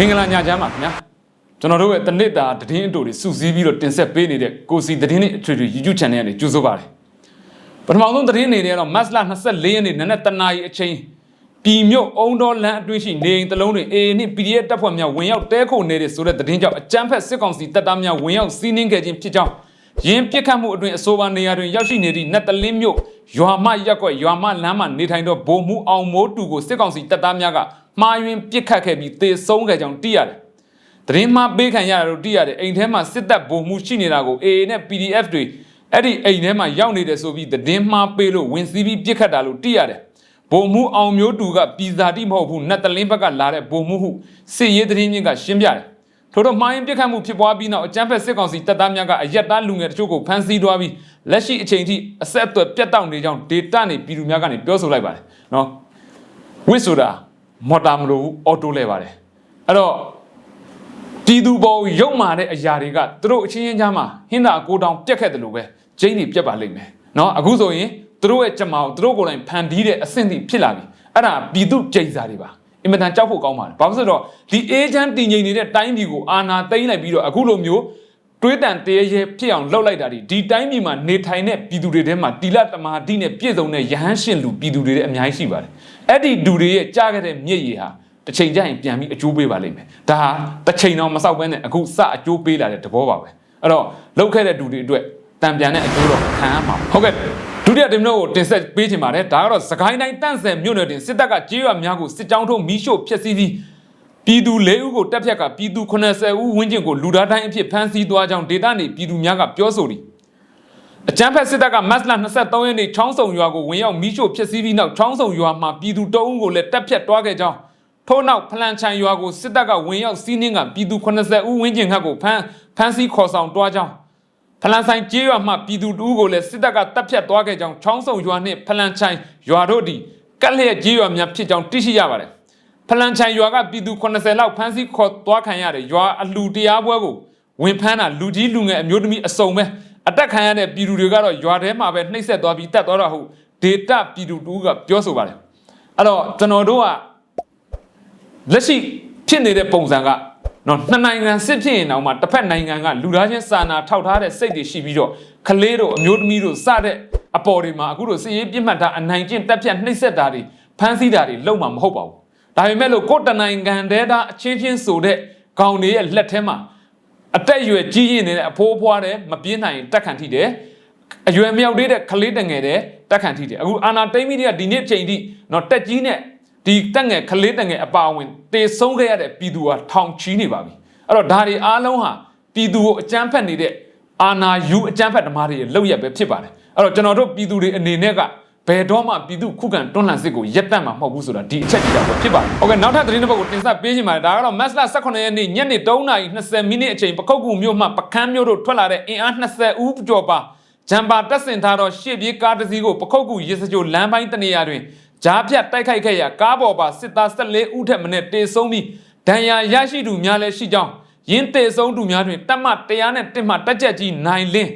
မင်္ဂလာညချမ်းပါခင်ဗျာကျွန်တော်တို့ရဲ့တနစ်တာသတင်းအတူတွေစုစည်းပြီးတော့တင်ဆက်ပေးနေတဲ့ကိုစီသတင်းနဲ့အထွေထွေ YouTube channel ကနေကြိုဆိုပါတယ်ပထမဆုံးသတင်းအနေနဲ့တော့မတ်လ24ရက်နေ့နနက်တနာရီအချိန်ပြည်မြို့အုံတော်လန်အတွင်းရှိနေအိမ်တစ်လုံးတွင် AA နှင့် PDF တပ်ဖွဲ့များဝင်ရောက်တဲခိုနေတဲ့ဆိုတဲ့သတင်းကြောင့်အကြမ်းဖက်စစ်ကောင်စီတပ်သားများဝင်ရောက်စီးနင်းခဲ့ခြင်းဖြစ်ကြောင်းရင်းပစ်ခတ်မှုအတွင်းအဆိုပါနေရာတွင်ရောက်ရှိနေသည့်နတ်တလင်းမြို့ရွာမရက်ကွက်ရွာမလမ်းမှနေထိုင်သောဗိုလ်မှူးအောင်မိုးတူကိုစစ်ကောင်စီတပ်သားများက မှားယွင်းပစ်ခတ်ခဲ့ပြီးတေဆုံးခဲ့ကြောင်းသိရတယ်။သတင်းမှားပေးခံရတာလို့သိရတယ်အိမ်ထဲမှာစစ်တပ်ဗိုလ်မှူးရှိနေတာကို AA နဲ့ PDF တွေအဲ့ဒီအိမ်ထဲမှာရောက်နေတယ်ဆိုပြီးသတင်းမှားပေးလို့ဝင်စီးပြီးပြစ်ခတ်တာလို့သိရတယ်ဗိုလ်မှူးအောင်မျိုးတူကပြည်စာတိမဟုတ်ဘူးနတ်တလင်းဘက်ကလာတဲ့ဗိုလ်မှူးဟုစစ်ရေးသတင်းမြင့်ကရှင်းပြတယ်ထို့တော့မှားရင်ပြစ်ခတ်မှုဖြစ်ပွားပြီးနောက်အကြမ်းဖက်စစ်ကောင်စီတပ်သားများကအရက်သားလူငယ်တချို့ကိုဖမ်းဆီးသွားပြီးလက်ရှိအချိန်ထိအဆက်အသွယ်ပြတ်တောက်နေကြောင်းဒေတာနေပြည်သူများကနေပြောဆိုလိုက်ပါတယ်နော်ဝစ်ဆိုတာ မော်တာမလိုဘူးအော်တိုလဲပါတယ်အဲ့တော့တီသူပေါ်ရုပ်မာတဲ့အရာတွေကသူတို့အချင်းချင်းကြားမှာဟင်းသာအကိုတောင်ပြက်ခက်တယ်လို့ပဲဂျိန်းတွေပြက်ပါလိမ့်မယ်နော်အခုဆိုရင်သူတို့ရဲ့ကြမာကိုသူတို့ကိုယ်တိုင်ဖန်တီးတဲ့အဆင့်တိဖြစ်လာပြီအဲ့ဒါပြည်သူကြိမ်စာတွေပါအင်မတန်ကြောက်ဖို့ကောင်းပါတယ်ဘာဖြစ်လို့ဒီအေဂျင့်တည်ငြိမ်နေတဲ့တိုင်းပြည်ကိုအာဏာသိမ်းလိုက်ပြီးတော့အခုလိုမျိုးတွေးတန်တရေရဲဖြစ်အောင်လှုပ်လိုက်တာဒီတိုင်းပြည်မှာနေထိုင်တဲ့ပြည်သူတွေထဲမှာတီလတမာတိနဲ့ပြည်စုံတဲ့ရဟန်းရှင်လူပြည်သူတွေတဲ့အများကြီးရှိပါတယ် အဲ့ဒီလူတွေရဲ့ကြားခဲ့တဲ့မြင့်ရည်ဟာတစ်ချိန်ကျရင်ပြန်ပြီးအကျိုးပေးပါလိမ့်မယ်ဒါဟာတစ်ချိန်တော့မဆောက်ဘဲနဲ့အခုစအကျိုးပေးလာတဲ့သဘောပါပဲအဲ့တော့လောက်ခဲ့တဲ့လူတွေအတွက်တံပြန်တဲ့အကျိုးတော့ခံရမှာဟုတ်ကဲ့ဒုတိယတင်မျိုးကိုတင်ဆက်ပေးချင်ပါတယ်ဒါကတော့စကိုင်းတိုင်းတန့်ဆယ်မြို့နယ်တွင်စစ်တပ်ကကြေးရွာများကိုစစ်ကြောင်းထုတ်မီးရှို့ဖျက်ဆီးပြီးပြည်သူ၄ဦးကိုတပ်ဖြတ်ကပြည်သူ80ဦးဝန်းကျင်ကိုလူသားတိုင်းအဖြစ်ဖမ်းဆီးသွားကြောင်းဒေသနေပြည်သူများကပြောဆိုသည် အကြမ်းဖက်စစ်တပ်ကမတ်လ23ရက်နေ့ချောင်းစုံရွာကိုဝင်ရောက်မီးရှို့ဖျက်ဆီးပြီးနောက်ချောင်းစုံရွာမှာပြည်သူတအုပ်ကိုလည်းတပ်ဖြတ်သွားခဲ့ကြောင်းထို့နောက်ဖလန်ချန်ရွာကိုစစ်တပ်ကဝင်ရောက်စီးနင်းကပြည်သူ80ဦးဝန်းကျင်ခန့်ကိုဖမ်းဖမ်းဆီးခေါ်ဆောင်တွားကြောင်းဖလန်ဆိုင်ကျေးရွာမှပြည်သူတူကိုလည်းစစ်တပ်ကတပ်ဖြတ်သွားခဲ့ကြောင်းချောင်းစုံရွာနှင့်ဖလန်ချိုင်ရွာတို့သည်ကက်လျက်ကျေးရွာများဖြစ်ကြောင်းသိရှိရပါတယ်ဖလန်ချိုင်ရွာကပြည်သူ80လောက်ဖမ်းဆီးခေါ်သွားခံရတဲ့ရွာအလှတရားပွဲကိုဝင်ဖမ်းတာလူကြီးလူငယ်အမျိုးသမီးအစုံပဲ အတက်ခံရတဲ့ပြည်သူတွေကတော့ရွာထဲမှာပဲနှိပ်စက်သွားပြီးတက်သွားတာဟုတ်ဒေတာပြည်သူတူကပြောဆိုပါတယ်အဲ့တော့ကျွန်တော်တို့ကလက်ရှိဖြစ်နေတဲ့ပုံစံကနော်နှစ်နိုင်ငံစစ်ဖြစ်ရင်တော့မှတစ်ဖက်နိုင်ငံကလူသားချင်းစာနာထောက်ထားတဲ့စိတ်တွေရှိပြီးတော့ကလေးတို့အမျိုးသမီးတို့စတဲ့အပေါ်တွေမှာအခုတို့စစ်ရေးပြစ်မှတ်ထားအနိုင်ကျင့်တက်ဖြတ်နှိပ်စက်တာတွေဖမ်းဆီးတာတွေလုံးမှာမဟုတ်ပါဘူးဒါပေမဲ့လို့ကိုယ်တနိုင်ငံတည်းသားအချင်းချင်းဆိုတဲ့ကောင်တွေရဲ့လက်ထဲမှာ အတက်အရွယ်ကြီးရင်နေတဲ့အဖိုးအဖွားတဲ့မပြင်းနိုင်ရင်တက်ခံထိတယ်အရွယ်မြောက်သေးတဲ့ကလေးတငယ်တဲ့တက်ခံထိတယ်အခုအာနာတိမ့်မီတွေကဒီနေ့ချိန်ထိနော်တက်ကြီးနဲ့ဒီတက်ငယ်ခလေးတက်ငယ်အပါအဝင်တေဆုံးခဲ့ရတဲ့ပြည်သူဟာထောင်ချီနေပါပြီအဲ့တော့ဒါတွေအားလုံးဟာပြည်သူကိုအကြမ်းဖက်နေတဲ့အာဏာယူအကြမ်းဖက်ဓမ္မတွေရဲ့လောက်ရက်ပဲဖြစ်ပါတယ်အဲ့တော့ကျွန်တော်တို့ပြည်သူတွေအနေနဲ့က ဘယ်တော့မှပြည်သူခုခံတွန်းလှန်စစ်ကိုရက်တက်မှာမဟုတ်ဘူးဆိုတာဒီအချက်ကြီးတော့ဖြစ်ပါတယ်။ Okay နောက်ထပ်သတင်းတစ်ပုဒ်ကိုတင်ဆက်ပေးချင်ပါတယ်ဒါကတော့မတ်လ18ရက်နေ့ညနေ3:20မိနစ်အချိန်ပခုတ်ကူမြို့မှပကန်းမြို့တို့ထွက်လာတဲ့အင်အား20ဦးကျော်ပါဂျမ်ပါတက်ဆင်ထားတော့ရှေ့ပြေးကားတစ်စီးကိုပခုတ်ကူရေစကြိုလမ်းပိုင်းတနေရာတွင်ကြားဖြတ်တိုက်ခိုက်ခဲ့ရာကားပေါ်ပါစစ်သား14ဦးထက်မနည်းတေဆုံးပြီးဒဏ်ရာရရှိသူများလည်းရှိကြောင်းရင်းတေဆုံးသူများတွင်တပ်မ100နဲ့1မှတက်ကြက်ကြီးနိုင်လင်း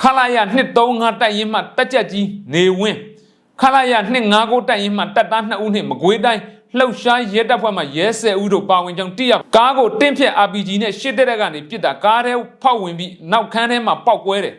ခလာရ235တိုက်ရင်မှတက်ကြက်ကြီးနေဝင်းခလာရ259တိုက်ရင်မှတပ်သား2ဦးနှင့်မကွေးတိုင်းလှုပ်ရှားရဲတပ်ဖွဲ့မှရဲ10ဦးတို့ပါဝင်ကြောင်းသိရကားကိုတင့်ဖြတ် RPG နဲ့ရှစ်တက်တက်ကနေပစ်တာကားထဲဖောက်ဝင်ပြီးနောက်ခန်းထဲမှာပောက်ကွဲတယ်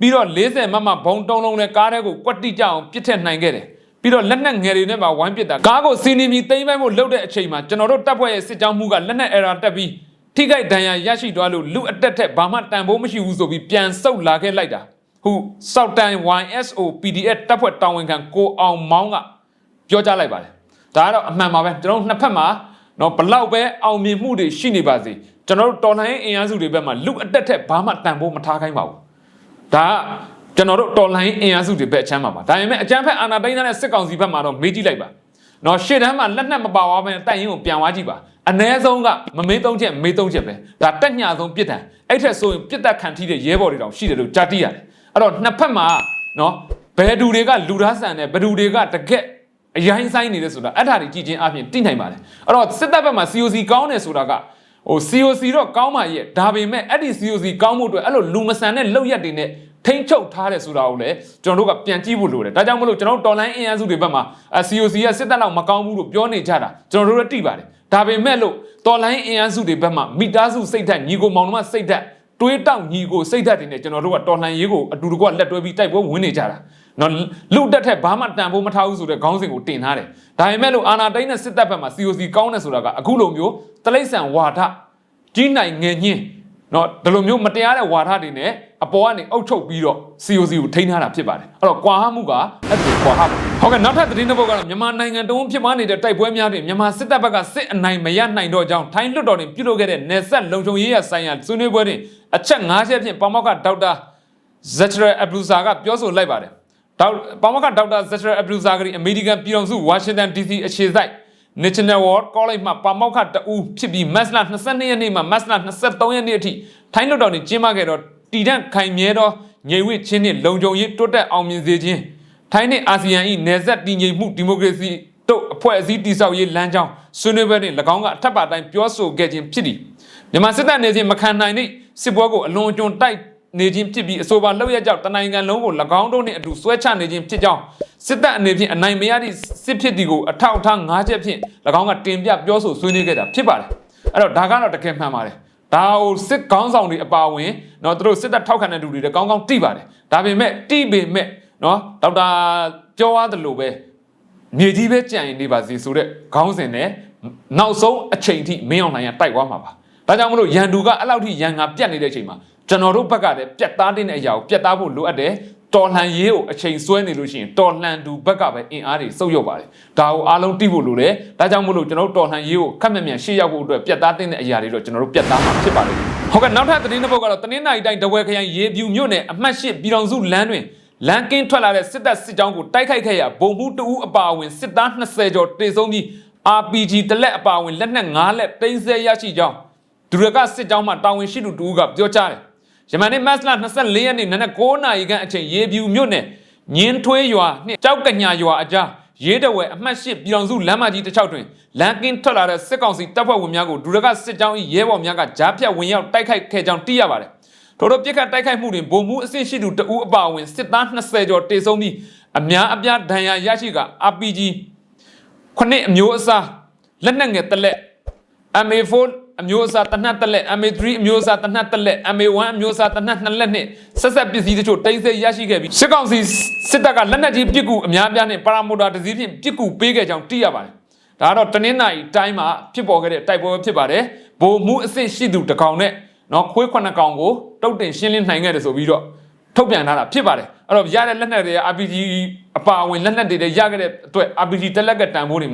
ပြီးတော့40မမဘုံတုံးလုံးနဲ့ကားထဲကိုကွက်တိကြအောင်ပစ်ထက်နိုင်ခဲ့တယ်ပြီးတော့လက်နက်ငယ်တွေနဲ့ပါဝိုင်းပစ်တာကားကိုစီနီမီသိမ်းပိုင်းဖို့လှုပ်တဲ့အချိန်မှာကျွန်တော်တို့တပ်ဖွဲ့ရဲ့စစ်ကြောင်းမှုကလက်နက် error တက်ပြီး ထိခိုက်ဒဏ်ရာရရှိသွားလို့လူအတက်ထက်ဘာမှတန်ဖိုးမရှိဘူးဆိုပြီးပြန်ဆုတ်လာခဲ့လိုက်တာဟုစောက်တိုင် YSO PDF တပ်ဖွဲ့တာဝန်ခံကိုအောင်မောင်းကပြောကြားလိုက်ပါတယ်ဒါကတော့အမှန်ပါပဲကျွန်တော်တို့နှစ်ဖက်မှာနော်ဘလောက်ပဲအောင်မြင်မှုတွေရှိနေပါစေကျွန်တော်တို့တော်လှန်ရေးအင်အားစုတွေဘက်မှာလူအတက်ထက်ဘာမှတန်ဖိုးမထားခိုင်းပါဘူးဒါကကျွန်တော်တို့တော်လိုင်းအင်အားစုတွေဘက်အချမ်းပါပါဒါပေမဲ့အကြမ်းဖက်အာဏာသိမ်းတဲ့စစ်ကောင်စီဘက်မှာတော့မေးကြည့်လိုက်ပါနော်ရှေ့တန်းမှာလက်နက်မပါသွားဘဲနဲ့တိုက်ရင်ကိုပြန်သွားကြည့်ပါ အ ਨੇ ဆုံးကမမေးသုံးချက်မေးသုံးချက်ပဲဒါတက်ညဆုံးပြစ်ဒဏ်အဲ့ထက်ဆိုရင်ပြစ်ဒဏ်ခံထိတဲ့ရဲဘော်တွေတောင်ရှိတယ်လို့ကြားသိရတယ်အဲ့တော့နှစ်ဖက်မှာနော်ဘယ်သူတွေကလူသားဆန်တယ်ဘယ်သူတွေကတကက်အရင်ဆိုင်နေတယ်ဆိုတာအဲ့ဒါတွေကြည့်ချင်းအပြင်သိနိုင်ပါတယ်အဲ့တော့စစ်တပ်ဘက်မှာ COC ကောင်းတယ်ဆိုတာကဟို COC တော့ကောင်းပါရဲ့ဒါပေမဲ့အဲ့ဒီ COC ကောင်းမှုအတွက်အဲ့လိုလူမဆန်တဲ့လောက်ရက်တွေနဲ့ထိမ့်ချုပ်ထားတယ်ဆိုတာကိုလည်းကျွန်တော်တို့ကပြန်ကြည့်ဖို့လိုတယ်ဒါကြောင့်မလို့ကျွန်တော်တို့တော်လိုင်းအင်အားစုတွေဘက်မှာ COC ကစစ်တပ်လောက်မကောင်းဘူးလို့ပြောနေကြတာကျွန်တော်တို့လည်းသိပါတယ် ဒါပေမဲ့လို့တော်လိုင်းအင်အားစုတွေဘက်မှမိသားစုစိတ်ဓာတ်ညီကိုမောင်နှမစိတ်ဓာတ်တွေးတောက်ညီကိုစိတ်ဓာတ်တွေနဲ့ကျွန်တော်တို့ကတော်လှန်ရေးကိုအတူတကွလက်တွဲပြီးတိုက်ပွဲဝင်နေကြတာနော်လူတက်ထက်ဘာမှတန်ဖို့မထားဘူးဆိုတဲ့ခေါင်းစဉ်ကိုတင်ထားတယ်ဒါပေမဲ့လို့အာနာတိုင်းနဲ့စစ်တပ်ဘက်မှာ COC ကောင်းတယ်ဆိုတာကအခုလိုမျိုးတလိမ့်ဆန်ဝါဒကြီးနိုင်ငယ်ညင်း နော်ဒီလိုမျိုးမတရားတဲ့ဝါဒတွေနဲ့အပေါ်ကနေအုပ်ချုပ်ပြီးတော့ COC ကိုထိန်းထားတာဖြစ်ပါတယ်အဲ့တော့ကွာဟမှုကအဲ့ဒီကွာဟဟုတ်ကဲ့နောက်ထပ်သတင်းတစ်ပုဒ်ကတော့မြန်မာနိုင်ငံတုံးဖြစ်မှနေတဲ့တိုက်ပွဲများတွင်မြန်မာစစ်တပ်ဘက်ကစစ်အနိုင်မရနိုင်တော့ကြောင်းထိုင်းလွှတ်တော်တွင်ပြုလုပ်ခဲ့တဲ့နယ်စပ်လုံခြုံရေးရဆိုင်ရာဆွေးနွေးပွဲတွင်အချက်၅ချက်ဖြင့်ပါမောက္ခဒေါက်တာဇက်ထရအဘလူဇာကပြောဆိုလိုက်ပါတယ်ဒေါက်ပါမောက္ခဒေါက်တာဇက်ထရအဘလူဇာကအမေရိကန်ပြည်ထောင်စုဝါရှင်တန် DC အခြေစိုက် National War College မှာပါမောက္ခတဦးဖြစ်ပြီးမတ်လ22ရက်နေ့မှာမတ်လ23ရက်နေ့အထိထိုင်းလွှတ်တော်တွင်ကျင်းပခဲ့တော့တည်တံ့ခိုင်မြဲသောငြိမ်ဝှက်ခြင်းနှင့်လုံခြုံရေးတိုးတက်အောင်မြင်စေခြင်းထိုင်းနှင့်အာဆီယံ၏နယ်စပ်တည်ငြိမ်မှုဒီမိုကရေစီတို့အဖွဲ့အစည်းတည်ဆောက်ရေးလမ်းကြောင်းဆွေးနွေးပွဲတွင်၎င်းကအထက်ပါတိုင်းပြောဆိုခဲ့ခြင်းဖြစ်သည်မြန်မာစစ်တပ်နေခြင်းမခံနိုင်သည့်စစ်ပွဲကိုအလွန်အကျွံတိုက် နေခြင်းဖြစ်ပြီးအဆိုပါလောက်ရကြောက်တနိုင်ငံလုံးကို၎င်းတို့နှင့်အတူဆွဲချနေခြင်းဖြစ်ကြောင်းစစ်တပ်အနေဖြင့်အနိုင်မရသည့်စစ်ဖြစ်သည်ကိုအထောက်အထား၅ချက်ဖြင့်၎င်းကတင်ပြပြောဆိုဆွေးနွေးခဲ့တာဖြစ်ပါတယ်အဲ့တော့ဒါကတော့တကယ်မှန်ပါတယ်ဒါဟိုစစ်ကောင်းဆောင်တွေအပါအဝင်เนาะသူတို့စစ်တပ်ထောက်ခံတဲ့လူတွေလည်းကောင်းကောင်းတိပါတယ်ဒါပေမဲ့တိပေမဲ့เนาะဒေါက်တာပြောရတယ်လို့ပဲမြေကြီးပဲကြံရင်နေပါစေဆိုတဲ့ခေါင်းစဉ်နဲ့နောက်ဆုံးအချိန်ထိမင်းအောင်နိုင်ရတိုက်သွားမှာပါဒါကြောင့်မလို့ရန်သူကအဲ့လောက်ထိရန်ငါပြတ်နေတဲ့အချိန်မှာ ကျွန်တော်တို့ဘက်ကလည်းပြတ်သားတဲ့အရာကိုပြတ်သားဖို့လိုအပ်တယ်တော်လှန်ရေးကိုအချိန်ဆွဲနေလို့ရှိရင်တော်လှန်သူဘက်ကပဲအင်အားတွေစုပ်ယုပ်ပါတယ်ဒါကိုအားလုံးသိဖို့လိုတယ်ဒါကြောင့်မို့လို့ကျွန်တော်တို့တော်လှန်ရေးကိုခက်မြက်မြက်ရှေ့ရောက်ဖို့အတွက်ပြတ်သားတဲ့အရာတွေတော့ကျွန်တော်တို့ပြတ်သားမှာဖြစ်ပါလိမ့်မယ်ဟုတ်ကဲ့နောက်ထပ်သတင်းတစ်ပုဒ်ကတော့တနင်္လာရီတိုင်းတဝဲခရိုင်ရေပြူမြို့နယ်အမှတ်၈ပြည်တော်စုလမ်းတွင်လမ်းကင်းထွက်လာတဲ့စစ်တပ်စစ်ကြောင်းကိုတိုက်ခိုက်ခဲ့ရာဗုံမှုတအူးအပါအဝင်စစ်သား20ကျော်တေဆုံးပြီး RPG တလက်အပါအဝင်လက်နက်9လက်တင်ဆက်ရရှိကြောင်းဒုရကစစ်ကြောင်းမှတာဝန်ရှိသူတဦးကပြောကြားတယ် ယမန်နေ့မတ်လ24ရက်နေ့နနက်9နာရီခန့်အချိန်ရေပြူမြို့နယ်ညင်းထွေးရွာနှင့်ကြောက်ကညာရွာအကြားရေးတဝဲအမှတ်၈ပြည်တော်စုလမ်းမကြီးတစ်ချောက်တွင်လမ်းကင်းထွက်လာတဲ့စစ်ကောင်စီတပ်ဖွဲ့ဝင်များကိုဒုရကစစ်ကြောင်း၏ရဲဘော်များကကြားဖြတ်ဝင်ရောက်တိုက်ခိုက်ခဲ့ကြောင်းသိရပါတယ်။ထို့သောပြစ်ခတ်တိုက်ခိုက်မှုတွင်ဗိုလ်မှူးအဆင့်ရှိသူတဦးအပါအဝင်စစ်သား20ကျော်တေဆုံးပြီးအများအပြားဒဏ်ရာရရှိက RPG ခုနှစ်အမျိုးအစားလက်နက်ငယ်တစ်လက် MA4 အမျိုးအစားတနတ်တစ်လက် MA3 အမျိုးအစားတနတ်တစ်လက် MA1 အမျိုးအစားတနတ်နှစ်လက်နဲ့ဆက်ဆက်ပစ္စည်းတချို့တိမ့်ဆိရရှိခဲ့ပြီးစစ်ကောင်စီစစ်တပ်ကလက်နက်ကြီးပစ်ကူအများအပြားနဲ့ပါရာမိုတာတစ်စီးဖြင့်ပစ်ကူပေးခဲ့ကြောင်းသိရပါတယ်။ဒါကတော့တနင်္လာရီတိုင်းမှာဖြစ်ပေါ်ခဲ့တဲ့တိုက်ပွဲဖြစ်ပါတယ်။ဗိုလ်မှူးအဆင့်ရှိသူတစ်ကောင်နဲ့နော်ခွေးခွနှစ်ကောင်ကိုတုတ်တင်ရှင်းလင်းနိုင်ခဲ့တယ်ဆိုပြီးတော့ထုတ်ပြန်ထားတာဖြစ်ပါတယ်။အဲ့တော့ရတဲ့လက်နက်တွေက RPG အပါအဝင်လက်နက်တွေရခဲ့တဲ့အတွက် RPG တက်လက်ကတန်ဖိုးတွေ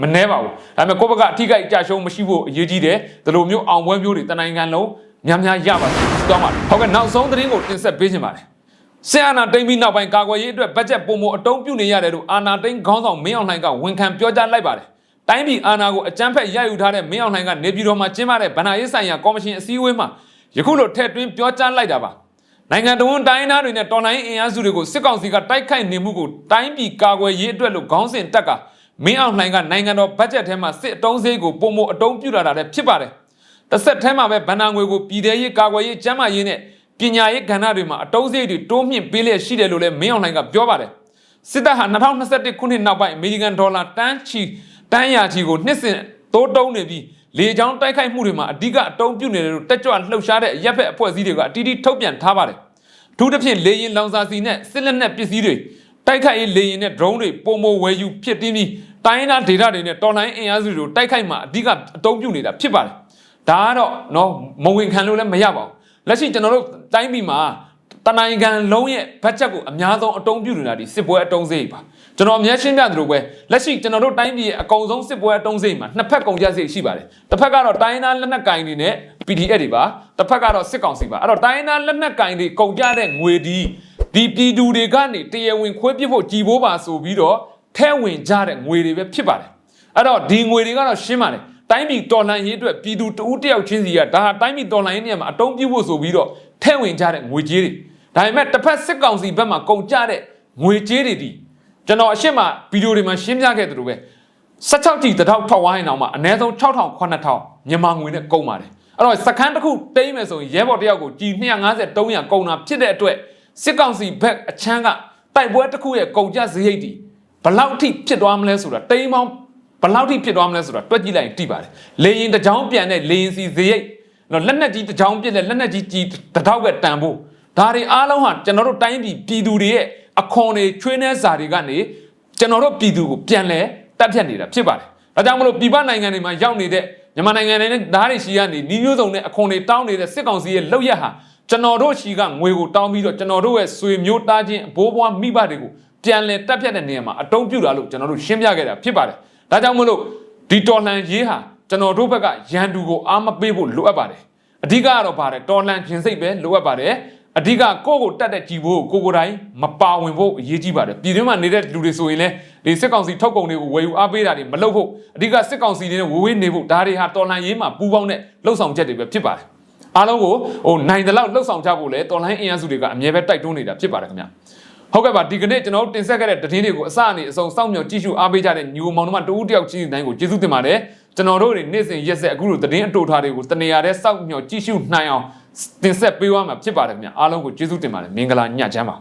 မမနှဲပါဘူးဒါပေမဲ့ကိုယ့်ဘက်ကအထီးကိကြရှုံးမရှိဖို့အရေးကြီးတယ်ဒီလိုမျိုးအောင်ပွဲမျိုးတွေတနိုင်ငံလုံးများများရပါစေသွားပါဟုတ်ကဲ့နောက်ဆုံးသတင်းကိုတင်ဆက်ပေးခြင်းပါတယ်ဆင်အာနာတိန်ပြီးနောက်ပိုင်းကာကွယ်ရေးအတွက်ဘတ်ဂျက်ပုံမအတုံးပြုနေရတယ်လို့အာနာတိန်ခေါင်းဆောင်မင်းအောင်လှိုင်ကဝန်ခံပြောကြားလိုက်ပါတယ်တိုင်းပြည်အာဏာကိုအကြမ်းဖက်ရယူထားတဲ့မင်းအောင်လှိုင်ကနေပြည်တော်မှာကျင်းပတဲ့ဗဏ္ဍာရေးဆိုင်ရာကော်မရှင်အစည်းအဝေးမှာယခုလိုထည့်သွင်းပြောကြားလိုက်တာပါနိုင်ငံတော်တိုင်းသားတွေနဲ့တော်လိုင်းအင်အားစုတွေကိုစစ်ကောင်စီကတိုက်ခိုက်နေမှုကိုတိုင်းပြည်ကာကွယ်ရေးအတွက်လို့ခေါင်းစဉ်တက်က မင်းအောင်လှိုင်ကနိုင်ငံတော်ဘတ်ဂျက်ထဲမှာစစ်အတုံးစရိတ်ကိုပုံမအတုံးပြုလာတာလည်းဖြစ်ပါတယ်။တစ်ဆက်ထဲမှာပဲဗန်နာငွေကိုပြည်ထရေးကာကွယ်ရေးကျန်းမာရေးနဲ့ပညာရေးကဏ္ဍတွေမှာအတုံးစရိတ်တွေတိုးမြင့်ပေးလျက်ရှိတယ်လို့လည်းမင်းအောင်လှိုင်ကပြောပါတယ်။စစ်တပ်ဟာ2021ခုနှစ်နောက်ပိုင်းအမေရိကန်ဒေါ်လာတန်းချီတန်းရာချီကိုနှစ်စဉ်တိုးတုံးနေပြီးလေကြောင်းတိုက်ခိုက်မှုတွေမှာအဓိကအတုံးပြုနေတယ်လို့တက်ကြွလှုပ်ရှားတဲ့ရက်ဖက်အဖွဲ့အစည်းတွေကအတီးတီးထုတ်ပြန်ထားပါတယ်။ထူးသဖြင့်လေရင်လောင်စာစီနဲ့စစ်လက်နက်ပစ္စည်းတွေ တိုက်ခိုက်ရေးလေရင်နဲ့ drone တွေပုံမဝယ်ယူဖြစ်တင်းပြီးတိုင်းနာဒေတာတွေနဲ့တော်လိုင်းအင်အားစုတွေကိုတိုက်ခိုက်မှာအဓိကအတုံးပြုနေတာဖြစ်ပါတယ်ဒါကတော့နော်မဝင်ခံလို့လည်းမရပါဘူးလက်ရှိကျွန်တော်တို့တိုင်းပြည်မှာတနိုင်ငံလုံးရဲ့ဘတ်ဂျက်ကိုအများဆုံးအတုံးပြုနေတာဒီစစ်ပွဲအတုံးစိတ်ပါကျွန်တော်အများရှင်းပြသလိုပဲလက်ရှိကျွန်တော်တို့တိုင်းပြည်ရဲ့အကောင်ဆုံးစစ်ပွဲအတုံးစိတ်မှာနှစ်ဖက်ကုန်ကြစိတ်ရှိပါတယ်တစ်ဖက်ကတော့တိုင်းသားလက်နက်ကင်တွေနဲ့ PDF တွေပါတစ်ဖက်ကတော့စစ်ကောင်စီပါအဲ့တော့တိုင်းသားလက်နက်ကင်တွေကုန်ကြတဲ့ငွေဒီ ဒီပြည်သူတွေကနေတရားဝင်ခွဲပြစ်ဖို့ကြည်ဘိုးပါဆိုပြီးတော့ထဲဝင်ကြတဲ့ငွေတွေပဲဖြစ်ပါတယ်အဲ့တော့ဒီငွေတွေကတော့ရှင်းပါတယ်တိုင်းပြည်တော်လှန်ရေးအတွက်ပြည်သူတဦးတယောက်ချင်းစီကဒါဟာတိုင်းပြည်တော်လှန်ရေးနေရာမှာအတုံးပြုဖို့ဆိုပြီးတော့ထဲဝင်ကြတဲ့ငွေကြေးတွေဒါပေမဲ့တစ်ဖက်စစ်ကောင်စီဘက်မှာကုန်ကြတဲ့ငွေကြေးတွေဒီကျွန်တော်အရှိမဗီဒီယိုတွေမှာရှင်းပြခဲ့သလိုပဲ16ကြည်တထောက်ထောက်ဝိုင်းအောင်မှာအနည်းဆုံး6000 9000မြန်မာငွေနဲ့ကုန်ပါတယ်အဲ့တော့စကန်တစ်ခုတိမ့်မယ်ဆိုရင်ရဲဘော်တယောက်ကိုကြည်250 300ကုန်တာဖြစ်တဲ့အတွက် စစ်ကောင်စီဘက်အချမ်းကတိုက်ပွဲတစ်ခုရဲ့ကုန်ကြစရိတ်တီဘလောက်ထိဖြစ်သွားမလဲဆိုတာတိမ်ပေါင်းဘယ်လောက်ထိဖြစ်သွားမလဲဆိုတော့တွက်ကြည့်လိုက်ရင်တိပါတယ်လေရင်တစ်ကြောင်ပြန်တဲ့လေရင်စီဇေယိတ်နော်လက်နက်ကြီးတစ်ကြောင်ပြစ်တဲ့လက်နက်ကြီးကြီးတစ်ထောက်ကတန်ဖို့ဒါတွေအားလုံးဟာကျွန်တော်တို့တိုင်းပြည်ပြည်သူတွေရဲ့အခွန်တွေချွေးနှဲစာတွေကနေကျွန်တော်တို့ပြည်သူကိုပြန်လဲတက်ဖြတ်နေတာဖြစ်ပါတယ်ဒါကြောင့်မလို့ပြည်ပနိုင်ငံတွေမှာရောက်နေတဲ့မြန်မာနိုင်ငံတွေနဲ့ဓာတ်တွေရှိကနေဤမျိုးစုံနဲ့အခွန်တွေတောင်းနေတဲ့စစ်ကောင်စီရဲ့လောက်ရက်ဟာ ကျွန်တော်တို့ရှိကငွေကိုတောင်းပြီးတော့ကျွန်တော်တို့ရဲ့ဆွေမျိုးသားချင်းအဘိုးဘွားမိဘတွေကိုပြန်လဲတက်ဖြတ်တဲ့နေရာမှာအတုံးပြတာလို့ကျွန်တော်တို့ရှင်းပြခဲ့တာဖြစ်ပါတယ်ဒါကြောင့်မလို့ဒီတော်လှန်ရေးဟာကျွန်တော်တို့ဘက်ကရန်သူကိုအားမပေးဖို့လိုအပ်ပါတယ်အဓိကကတော့ပါတယ်တော်လှန်ခြင်းစိတ်ပဲလိုအပ်ပါတယ်အဓိကကိုယ့်ကိုတတ်တဲ့ကြည်ဖို့ကိုကိုယ်တိုင်မပါဝင်ဖို့အရေးကြီးပါတယ်ပြည်တွင်းမှာနေတဲ့လူတွေဆိုရင်လည်းဒီစစ်ကောင်စီထုတ်ကုန်တွေကိုဝယ်ယူအားပေးတာတွေမလုပ်ဖို့အဓိကစစ်ကောင်စီတွေနဲ့ဝေဝေးနေဖို့ဒါတွေဟာတော်လှန်ရေးမှာပူးပေါင်းတဲ့လှုပ်ဆောင်ချက်တွေပဲဖြစ်ပါတယ် အားလုံးကိုဟိုနိုင်တဲ့လောက်လှုပ်ဆောင်ကြဖို့လဲတော်လှန်အင်အားစုတွေကအမြဲပဲတိုက်တွန်းနေတာဖြစ်ပါတယ်ခင်ဗျာဟုတ်ကဲ့ပါဒီကနေ့ကျွန်တော်တို့တင်ဆက်ခဲ့တဲ့သတင်းတွေကိုအစအနေအဆုံးစောင့်မျှော်ကြည့်ရှုအားပေးကြတဲ့ညီကိုမောင်နှမတဦးတယောက်ချင်းတိုင်းကိုကျေးဇူးတင်ပါတယ်ကျွန်တော်တို့တွေနေ့စဉ်ရက်ဆက်အခုလိုသတင်းအတူထားတွေကိုတနေရာတဲ့စောင့်မျှော်ကြည့်ရှုနိုင်အောင်တင်ဆက်ပေးသွားမှာဖြစ်ပါတယ်ခင်ဗျာအားလုံးကိုကျေးဇူးတင်ပါတယ်မင်္ဂလာညချမ်းပါ